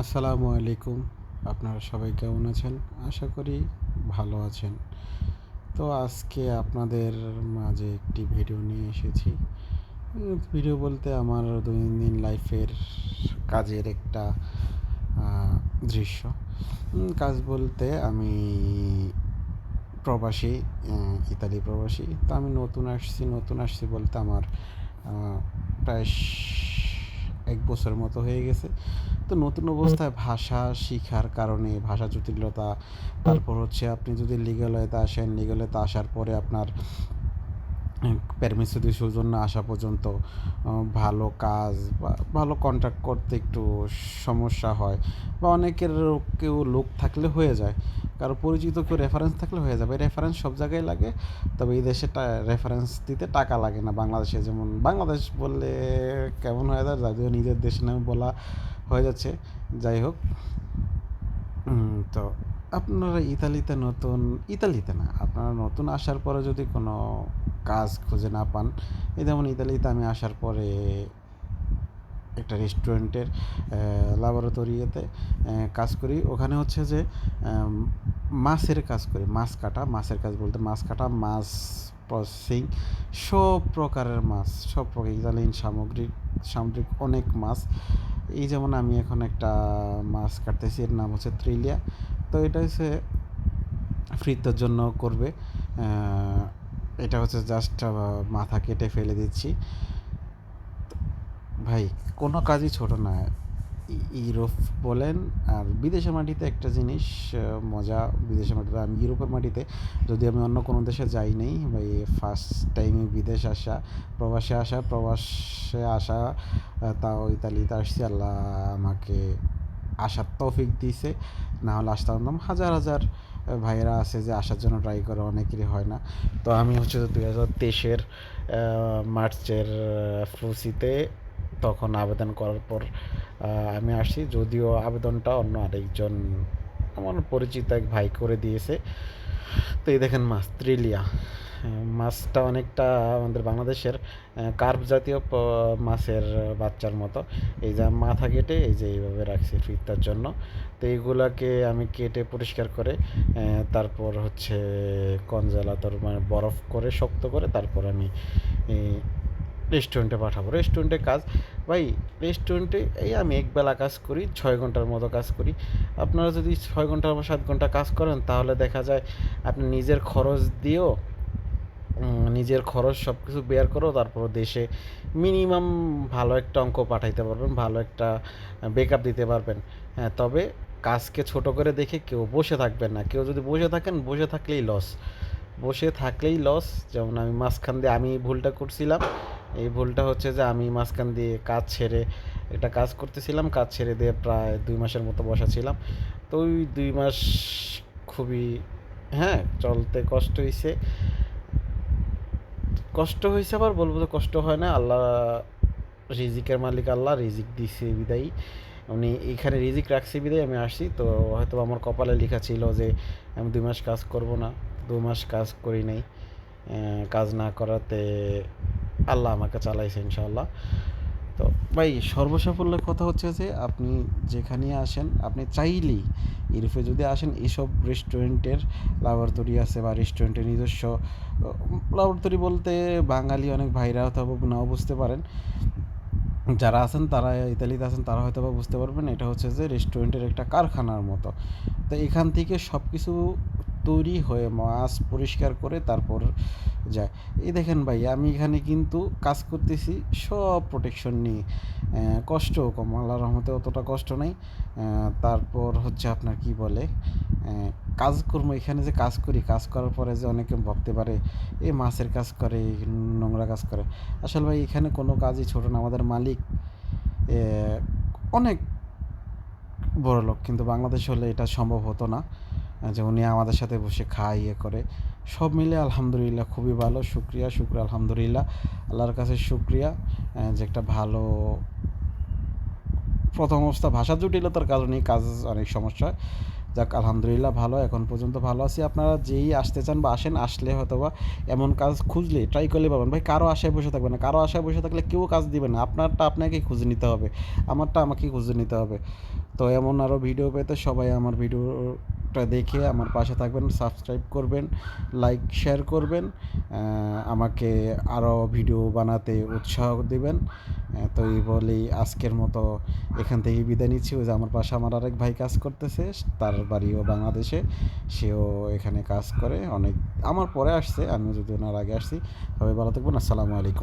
আসসালামু আলাইকুম। আপনারা সবাই কেমন আছেন? আশা করি ভালো আছেন। তো আজকে আপনাদের মাঝে একটি ভিডিও নিয়ে এসেছি। ভিডিও বলতে আমার দৈনন্দিন লাইফের কাজের একটা দৃশ্য। কাজ বলতে আমি প্রবাসী ইতালি প্রবাসী। তো আমি নতুন আসছি নতুন আসছি বলতে আমার প্রায় এক বছর মতো হয়ে গেছে। তো নতুন অবস্থায় ভাষা শিখার কারণে, ভাষা জটিলতা। তারপর হচ্ছে আপনি যদি লিগালয়তে আসেন লিগালয়তে আসার পরে আপনার প্যারমিসিডি সৌজন্য আসা পর্যন্ত ভালো কাজ বা ভালো কন্ট্রাক্ট করতে একটু সমস্যা হয় বা অনেকের কেউ লোক থাকলে হয়ে যায়। কারও পরিচিত কেউ রেফারেন্স থাকলে হয়ে যাবে। রেফারেন্স সব জায়গায় লাগে, তবে এই দেশে রেফারেন্স দিতে টাকা লাগে না বাংলাদেশে। যেমন বাংলাদেশ বললে কেমন হয়ে যায়, যদিও নিজের দেশের নামে বলা হয়ে যাচ্ছে। যাই হোক তো আপনারা ইতালিতে নতুন, ইতালিতে না, আপনারা নতুন আসার পরে যদি কোনো কাজ খুঁজে না পান। এই যেমন ইতালিতে আমি আসার পরে একটা রেস্টুরেন্টের ল্যাবরেটরিতে কাজ করি। ওখানে হচ্ছে যে মাছের কাজ করি, মাছ কাটা, মাছের কাজ বলতে মাছ কাটা, মাছ প্রসেসিং সব প্রকারের মাছ, সব প্রকার ইতালিয়ান সামগ্রিক সামুদ্রিক অনেক মাছ। এই যেমন আমি এখন একটা মাছ কাটতেছি, এর নাম হচ্ছে ত্রিলিয়া। তো এটা হচ্ছে ফ্রিতের জন্য করবে এটা হচ্ছে জাস্ট মাথা কেটে ফেলে দিচ্ছি। ভাই, কোনো কাজই ছোট না। ইউরোপ বলেন, আর বিদেশের মাটিতে একটা জিনিস মজা। বিদেশের মাটিতে আমি ইউরোপের মাটিতে। যদি আমি অন্য কোনো দেশে যাই নাই বা ফার্স্ট টাইমে বিদেশ আসা, প্রবাসে আসা প্রবাসে আসা তাও ইতালিতে আসছি, আল্লাহ আমাকে আসার তৌফিক দিয়েছে। না হলে আসতে পারতাম হাজার হাজার ভাইয়েরা আছে যে আসার জন্য ট্রাই করে, অনেকেরই হয় না। তো আমি হচ্ছে দুই হাজার তেইশের মার্চের ফুসিতে তখন আবেদন করার পর আমি আসি যদিও আবেদনটা অন্য আরেকজন, আমার পরিচিত এক ভাই করে দিয়েছে। তো এই দেখেন মাছ ত্রিলিয়া মাছটা অনেকটা আমাদের বাংলাদেশের কার্প জাতীয় মাছের বাচ্চার মতো। এই যে মাথা কেটে এই যে এইভাবে রাখছি ফিরতার জন্য। তো এইগুলাকে আমি কেটে পরিষ্কার করে তারপর হচ্ছে কনজেলাতর মানে বরফ করে শক্ত করে তারপর আমি রেস্টুরেন্টে পাঠাবো। রেস্টুরেন্টে কাজ, ভাই রেস্টুরেন্টে এই আমি একবেলা কাজ করি, ছয় ঘণ্টার মতো কাজ করি। আপনারা যদি ছয় ঘণ্টা বা সাত ঘণ্টা কাজ করেন, তাহলে দেখা যায় আপনি নিজের খরচ দিয়েও নিজের খরচ সব কিছু বের করো তারপর দেশে মিনিমাম ভালো একটা অঙ্ক পাঠাইতে পারবেন, ভালো একটা বেকআপ দিতে পারবেন। হ্যাঁ তবে কাজকে ছোট করে দেখে কেউ বসে থাকবেন না। কেউ যদি বসে থাকেন, বসে থাকলেই লস বসে থাকলেই লস যেমন আমি মাঝখান দিয়ে আমি ভুলটা করছিলাম এই ভুলটা হচ্ছে যে আমি মাঝখান দিয়ে কাজ ছেড়ে একটা কাজ করতেছিলাম, কাজ ছেড়ে দিয়ে প্রায় দুই মাসের মতো বসা ছিলাম। তো ওই দুই মাস খুবই হ্যাঁ চলতে কষ্ট হয়েছে কষ্ট হয়েছে আবার বলব যে কষ্ট হয় না, আল্লাহ রিজিকের মালিক আল্লাহ, রিজিক দিছে বিদায়ী। উনি এখানে রিজিক রাখছে বিদায়, আমি আসি তো হয়তো আমার কপালে লেখা ছিল যে আমি দুই মাস কাজ করব না, দু মাস কাজ করি নাই। কাজ না করাতে আল্লাহ আমাকে চালাইছে ইনশাআল্লাহ। তো ভাই সর্বসাফল্যের কথা হচ্ছে যে, আপনি যেখানে আসেন, আপনি চাইলেই ইউরোপে যদি আসেন এইসব রেস্টুরেন্টের লাবরতরি আছে বা রেস্টুরেন্টের নিজস্ব লাবরতরি বলতে বাঙালি অনেক ভাইরা হয়তো নাও বুঝতে পারেন। যারা আছেন, তারা ইতালিতে আছেন, তারা হয়তো বা বুঝতে পারবেন, এটা হচ্ছে যে রেস্টুরেন্টের একটা কারখানার মতো। তো এখান থেকে সব কিছু তৈরি হয়ে মাছ পরিষ্কার করে তারপর যায়। এই দেখেন ভাই, আমি এখানে কিন্তু কাজ করতেছি, সব প্রোটেকশন নিয়ে। কষ্ট কম, আল্লাহর রহমতে অতটা কষ্ট নেই। তারপর হচ্ছে আপনার কি বলে কাজকর্ম, এখানে যে কাজ করি, কাজ করার পরে যে অনেকে ভাবতে পারে এ মাছের কাজ করে, নোংরা কাজ করে। আসলে ভাই, এখানে কোনো কাজই ছোট না, আমাদের মালিক অনেক বড় লোক কিন্তু বাংলাদেশ হলে এটা সম্ভব হতো না। যে উনি আমাদের সাথে বসে খায় ইয়ে করে। সব মিলে আলহামদুলিল্লাহ খুবই ভালো। শুক্রিয়া শুক্র আলহামদুলিল্লাহ। আল্লাহর কাছে শুক্রিয়া যে একটা ভালো প্রথম অবস্থা। ভাষা জটিলতার কারণেই কাজ অনেক সমস্যা হয়। যাক, আলহামদুলিল্লাহ ভালো। এখন পর্যন্ত ভালো আছি। আপনারা যেই আসতে চান বা আসেন, আসলে হয়তো বা এমন কাজ খুঁজলে ট্রাই করলে পাবেন। ভাই, কারও আশায় বসে থাকবেন না। কারও আশায় বসে থাকলে কেউ কাজ দিবে না। আপনারটা আপনাকেই খুঁজে নিতে হবে। আমারটা আমাকেই খুঁজে নিতে হবে। তো এমন আরও ভিডিও পেতে সবাই আমার ভিডিওটা দেখে আমার পাশে থাকবেন সাবস্ক্রাইব করবেন লাইক শেয়ার করবেন আমাকে আরও ভিডিও বানাতে উৎসাহ দিবেন। তো এই বলেই আজকের মতো এখান থেকে বিদায় নিচ্ছি। ওই যে আমার পাশে আমার আরেক ভাই কাজ করতেছে, তার বাড়িও বাংলাদেশে, সেও এখানে কাজ করে, অনেক আমার পরে আসছে আমি যদি ওনার আগে আসছি। সবাই ভালো থাকবেন, আসসালামু আলাইকুম।